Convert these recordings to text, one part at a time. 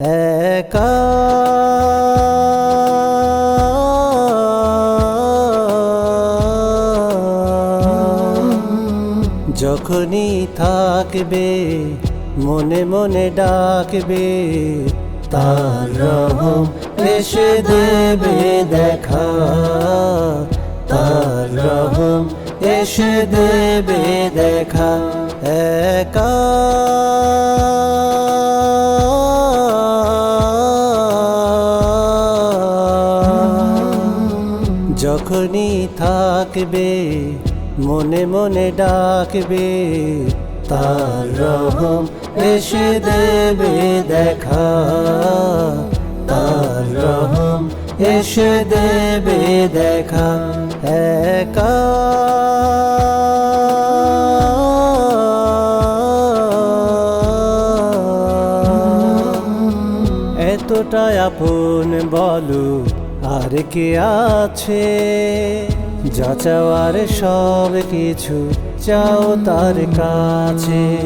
একা যখনই থাকবে মনে মনে ডাকবে তার রহম এসে দেবে দেখা। যখনই থাকবে, মনে মনে ডাকবে, তার রহম এসে দেবে দেখা। তার রহম এসে দেবে দেখা। একা। এতটা আপন বলো আর কে আছে? যা চাওয়ার সব কিছু চাও তার কাছে।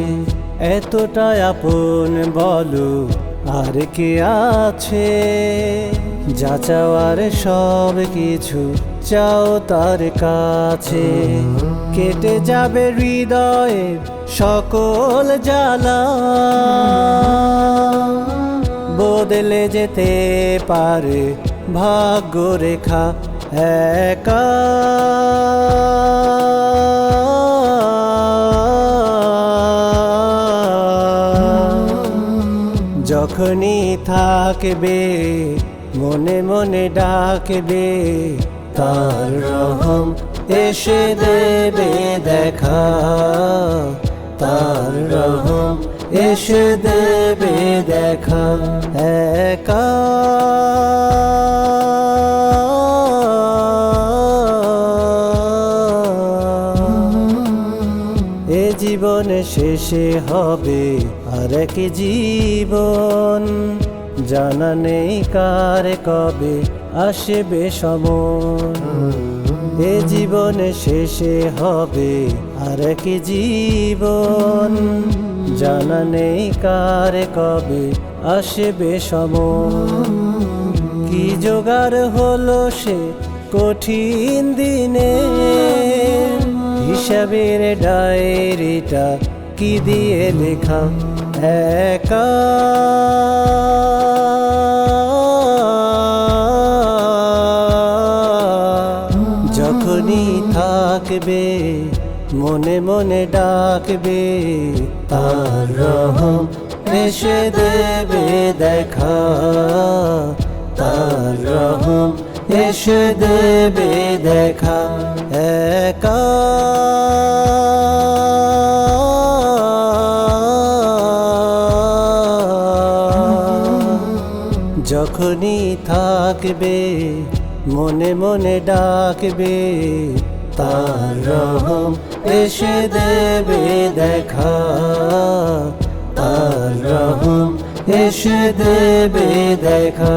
এতটা আপন বলো, আর কে আছে? যা চাওয়ার সব কিছু চাও তার কাছে। কেটে যাবে হৃদয়ের সকল জ্বালা। বদলে যেতে পারে ভাগ্য রেখা একা। যখনই থাকবে, মনে মনে ডাকবে, তার রহম এসে দেবে দেখা। তার রহম এসে দেবে দেখা একা। জীবন শেষে হবে আর এক জীবন। জানা নেই কার কবে আসবে সমন। এ জীবন শেষে হবে আর এক জীবন। জানা নেই কার কবে আসবে সমন। কি জোগাড় হলো সে কঠিন দিনে? হিসাবের ডায়েরিটা কি দিয়ে লেখা? একা। যখনই থাকবে, মনে মনে ডাকবে, তার রহম এসে দেবে দেখা। তার রহম এসে দেবে দেখা। যখনই থাকবে, মনে মনে ডাকবে, তার রহম এসে দেবে দেখা। তার রহম এসে দেবে দেখা।